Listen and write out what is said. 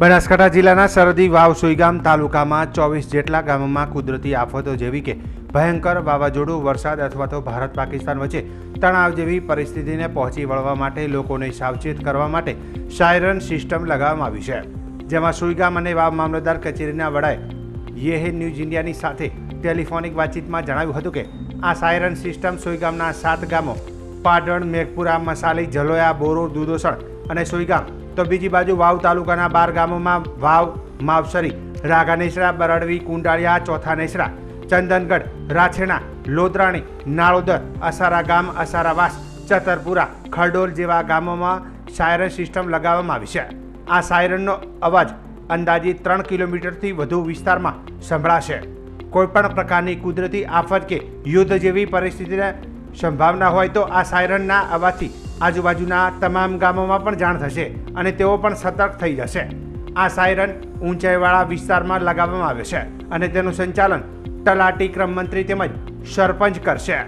બનાસકાંઠા જિલ્લાના સરહદી વાવ સુઈગામ તાલુકામાં ચોવીસ જેટલા ગામોમાં કુદરતી આફતો જેવી કે ભયંકર વાવાઝોડું, વરસાદ અથવા તો ભારત પાકિસ્તાન વચ્ચે તણાવ જેવી પરિસ્થિતિને પહોંચી વળવા માટે લોકોને સાવચેત કરવા માટે સાયરન સિસ્ટમ લગાવવામાં આવી છે. જેમાં સુઈગામ અને વાવ મામલતદાર કચેરીના વડાએ યેહે ન્યૂઝ ઇન્ડિયાની સાથે ટેલિફોનિક વાતચીતમાં જણાવ્યું હતું કે આ સાયરન સિસ્ટમ સુઈગામના સાત ગામો, પાટણ, મેઘપુરા, મસાલી, જલોયા, બોરો દુદોસણ અને સુઈગામ તો બીજી બાજુ વાવ તાલુકાના બાર ગામોમાં વાવ, માવસરી, રાઘાનેસરા, બરડવી, કુંડાળિયા ચોથા નેસરા ચંદનગઢ, રાછેણા, લોદરાણી, નાળોદર, અસારા ગામ, અસારાવાસ, ચતરપુરા, ખરડોલ જેવા ગામોમાં સાયરન સિસ્ટમ લગાવવામાં આવી છે. આ સાયરનનો અવાજ અંદાજે ત્રણ કિલોમીટરથી વધુ વિસ્તારમાં સંભળાશે. કોઈપણ પ્રકારની કુદરતી આફત કે યુદ્ધ જેવી પરિસ્થિતિને સંભાવના હોય તો આ સાયરનના અવાજથી આજુબાજુના તમામ ગામોમાં પણ જાણ થશે અને તેઓ પણ સતર્ક થઈ જશે. આ સાયરન ઊંચાઈવાળા વિસ્તારમાં લગાવવામાં આવે છે અને તેનું સંચાલન તલાટી ક્રમ મંત્રી તેમજ સરપંચ કરશે.